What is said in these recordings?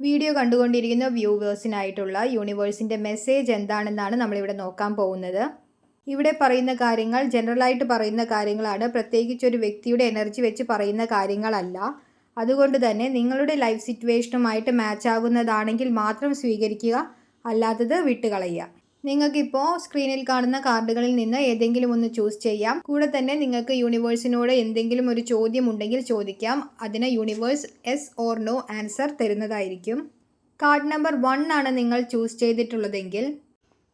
Video കണ്ടുകൊണ്ടിരിക്കുന്ന വ്യൂവേഴ്സിനായിട്ടുള്ള യൂണിവേഴ്സിന്റെ message എന്താണെന്നാണ് നമ്മളിവിടെ നോക്കാൻ പോകുന്നത്. ഇവിടെ പറയുന്ന കാര്യങ്ങൾ ജനറലായിട്ട് പറയുന്ന കാര്യങ്ങളാണ്. പ്രത്യേകിച്ച് ഒരു വ്യക്തിയുടെ എനർജി വെച്ച് പറയുന്ന കാര്യങ്ങളല്ല. അതുകൊണ്ട് തന്നെ നിങ്ങളുടെ ലൈഫ് സിറ്റുവേഷനുമായിട്ട് മാച്ച് ആകുന്നതാണെങ്കിൽ മാത്രം സ്വീകരിക്കുക അല്ലാത്തത് വിട്ടുകളയുക. നിങ്ങൾക്കിപ്പോൾ സ്ക്രീനിൽ കാണുന്ന കാർഡുകളിൽ നിന്ന് ഏതെങ്കിലും ഒന്ന് ചൂസ് ചെയ്യാം. കൂടെ തന്നെ നിങ്ങൾക്ക് യൂണിവേഴ്സിനോട് എന്തെങ്കിലും ഒരു ചോദ്യം ഉണ്ടെങ്കിൽ ചോദിക്കാം. അതിന് universe yes or no answer തരുന്നതായിരിക്കും. കാർഡ് നമ്പർ വൺ ആണ് നിങ്ങൾ ചൂസ് ചെയ്തിട്ടുള്ളതെങ്കിൽ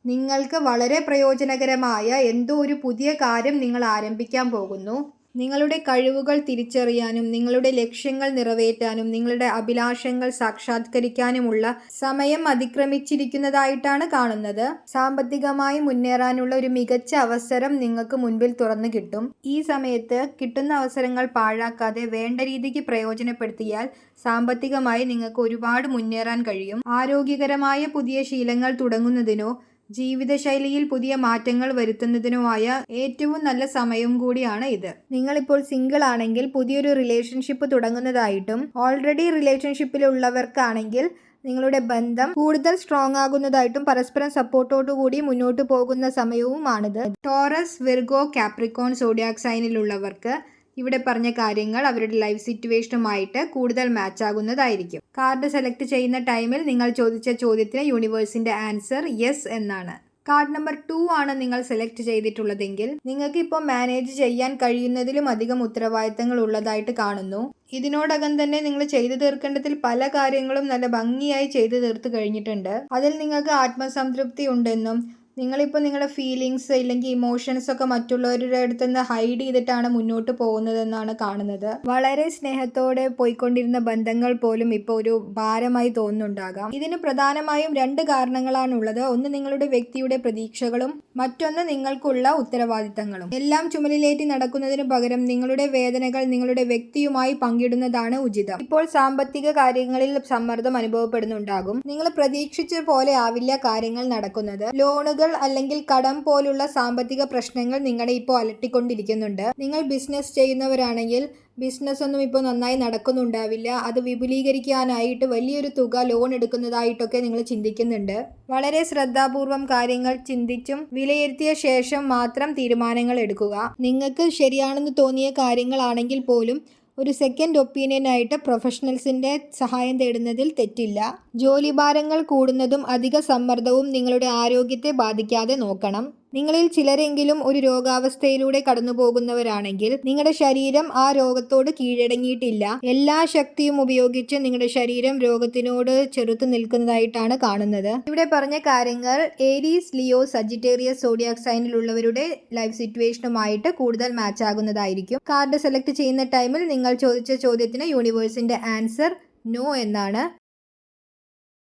നിങ്ങൾക്ക് വളരെ പ്രയോജനകരമായ എന്തോ ഒരു പുതിയ കാര്യം നിങ്ങൾ ആരംഭിക്കാൻ പോകുന്നു. നിങ്ങളുടെ കഴിവുകൾ തിരിച്ചറിയാനും നിങ്ങളുടെ ലക്ഷ്യങ്ങൾ നിറവേറ്റാനും നിങ്ങളുടെ അഭിലാഷങ്ങൾ സാക്ഷാത്കരിക്കാനുമുള്ള സമയം അതിക്രമിച്ചിരിക്കുന്നതായിട്ടാണ് കാണുന്നത്. സാമ്പത്തികമായി മുന്നേറാനുള്ള ഒരു മികച്ച അവസരം നിങ്ങൾക്ക് മുൻപിൽ തുറന്നു കിട്ടും. ഈ സമയത്ത് കിട്ടുന്ന അവസരങ്ങൾ പാഴാക്കാതെ വേണ്ട രീതിക്ക് പ്രയോജനപ്പെടുത്തിയാൽ സാമ്പത്തികമായി നിങ്ങൾക്ക് ഒരുപാട് മുന്നേറാൻ കഴിയും. ആരോഗ്യകരമായ പുതിയ ശീലങ്ങൾ തുടങ്ങുന്നതിനോ ജീവിതശൈലിയിൽ പുതിയ മാറ്റങ്ങൾ വരുത്തുന്നതിനുമായ ഏറ്റവും നല്ല സമയവും കൂടിയാണ് ഇത്. നിങ്ങളിപ്പോൾ സിംഗിൾ ആണെങ്കിൽ പുതിയൊരു റിലേഷൻഷിപ്പ് തുടങ്ങുന്നതായിട്ടും ഓൾറെഡി റിലേഷൻഷിപ്പിലുള്ളവർക്കാണെങ്കിൽ നിങ്ങളുടെ ബന്ധം കൂടുതൽ സ്ട്രോങ് ആകുന്നതായിട്ടും പരസ്പരം സപ്പോർട്ടോടു കൂടി മുന്നോട്ട് പോകുന്ന സമയവുമാണിത്. ടോറസ് വിർഗോ കാപ്രിക്കോൺ സോഡിയാക് സൈനിലുള്ളവർക്ക് ഇവിടെ പറഞ്ഞ കാര്യങ്ങൾ അവരുടെ ലൈഫ് സിറ്റുവേഷനുമായിട്ട് കൂടുതൽ മാച്ച് ആകുന്നതായിരിക്കും. കാർഡ് സെലക്ട് ചെയ്യുന്ന ടൈമിൽ നിങ്ങൾ ചോദിച്ച ചോദ്യത്തിന് യൂണിവേഴ്സിന്റെ ആൻസർ യെസ് എന്നാണ്. കാർഡ് നമ്പർ ടു ആണ് നിങ്ങൾ സെലക്ട് ചെയ്തിട്ടുള്ളതെങ്കിൽ നിങ്ങൾക്ക് ഇപ്പോൾ മാനേജ് ചെയ്യാൻ കഴിയുന്നതിലും അധികം ഉത്തരവാദിത്തങ്ങൾ ഉള്ളതായിട്ട് കാണുന്നു. ഇതിനോടകം തന്നെ നിങ്ങൾ ചെയ്തു തീർക്കേണ്ടതിൽ പല കാര്യങ്ങളും നല്ല ഭംഗിയായി ചെയ്തു തീർത്ത് കഴിഞ്ഞിട്ടുണ്ട്. അതിൽ നിങ്ങൾക്ക് ആത്മസംതൃപ്തി ഉണ്ടെന്നും നിങ്ങളിപ്പോൾ നിങ്ങളുടെ ഫീലിങ്സ് ഇല്ലെങ്കിൽ ഇമോഷൻസ് ഒക്കെ മറ്റുള്ളവരുടെ അടുത്ത് നിന്ന് ഹൈഡ് ചെയ്തിട്ടാണ് മുന്നോട്ട് പോകുന്നതെന്നാണ് കാണുന്നത്. വളരെ സ്നേഹത്തോടെ പോയിക്കൊണ്ടിരുന്ന ബന്ധങ്ങൾ പോലും ഇപ്പോൾ ഒരു ഭാരമായി തോന്നുന്നുണ്ടാകാം. ഇതിന് പ്രധാനമായും രണ്ട് കാരണങ്ങളാണുള്ളത് ഒന്ന് നിങ്ങളുടെ വ്യക്തിയുടെ പ്രതീക്ഷകളും മറ്റൊന്ന് നിങ്ങൾക്കുള്ള ഉത്തരവാദിത്തങ്ങളും. എല്ലാം ചുമലിലേറ്റി നടക്കുന്നതിന് പകരം നിങ്ങളുടെ വേദനകൾ നിങ്ങളുടെ വ്യക്തിയുമായി പങ്കിടുന്നതാണ് ഉചിതം. ഇപ്പോൾ സാമ്പത്തിക കാര്യങ്ങളിൽ സമ്മർദ്ദം അനുഭവപ്പെടുന്നുണ്ടാകും. നിങ്ങൾ പ്രതീക്ഷിച്ച പോലെ ആവില്ല കാര്യങ്ങൾ നടക്കുന്നത്. ലോണുകൾ അല്ലെങ്കിൽ കടം പോലുള്ള സാമ്പത്തിക പ്രശ്നങ്ങൾ നിങ്ങളെ ഇപ്പോൾ അലട്ടിക്കൊണ്ടിരിക്കുന്നുണ്ട്. നിങ്ങൾ ബിസിനസ് ചെയ്യുന്നവരാണെങ്കിൽ ബിസിനസ് ഒന്നും ഇപ്പോൾ നന്നായി നടക്കുന്നുണ്ടാവില്ല. അത് വിപുലീകരിക്കാനായിട്ട് വലിയൊരു തുക ലോൺ എടുക്കുന്നതായിട്ടൊക്കെ നിങ്ങൾ ചിന്തിക്കുന്നുണ്ട്. വളരെ ശ്രദ്ധാപൂർവം കാര്യങ്ങൾ ചിന്തിച്ചും വിലയിരുത്തിയ ശേഷം മാത്രം തീരുമാനങ്ങൾ എടുക്കുക. നിങ്ങൾക്ക് ശരിയാണെന്ന് തോന്നിയ കാര്യങ്ങളാണെങ്കിൽ പോലും ഒരു സെക്കൻഡ് ഒപ്പീനിയനായിട്ട് പ്രൊഫഷണൽസിന്റെ സഹായം തേടുന്നതിൽ തെറ്റില്ല. ജോലിഭാരങ്ങൾ കൂടുന്നതും അധിക സമ്മർദ്ദവും നിങ്ങളുടെ ആരോഗ്യത്തെ ബാധിക്കാതെ നോക്കണം. നിങ്ങളിൽ ചിലരെങ്കിലും ഒരു രോഗാവസ്ഥയിലൂടെ കടന്നു പോകുന്നവരാണെങ്കിൽ നിങ്ങളുടെ ശരീരം ആ രോഗത്തോട് കീഴടങ്ങിയിട്ടില്ല. എല്ലാ ശക്തിയും ഉപയോഗിച്ച് നിങ്ങളുടെ ശരീരം രോഗത്തിനോട് ചെറുത്തു നിൽക്കുന്നതായിട്ടാണ് കാണുന്നത്. ഇവിടെ പറഞ്ഞ കാര്യങ്ങൾ ഏരീസ് ലിയോ സജിറ്റേറിയസ് സോഡിയാക് സൈനിലുള്ളവരുടെ ലൈഫ് സിറ്റുവേഷനുമായിട്ട് കൂടുതൽ മാച്ച് ആകുന്നതായിരിക്കും. കാർഡ് സെലക്ട് ചെയ്യുന്ന ടൈമിൽ നിങ്ങൾ ചോദിച്ച ചോദ്യത്തിന് യൂണിവേഴ്സിന്റെ ആൻസർ നോ എന്നാണ്.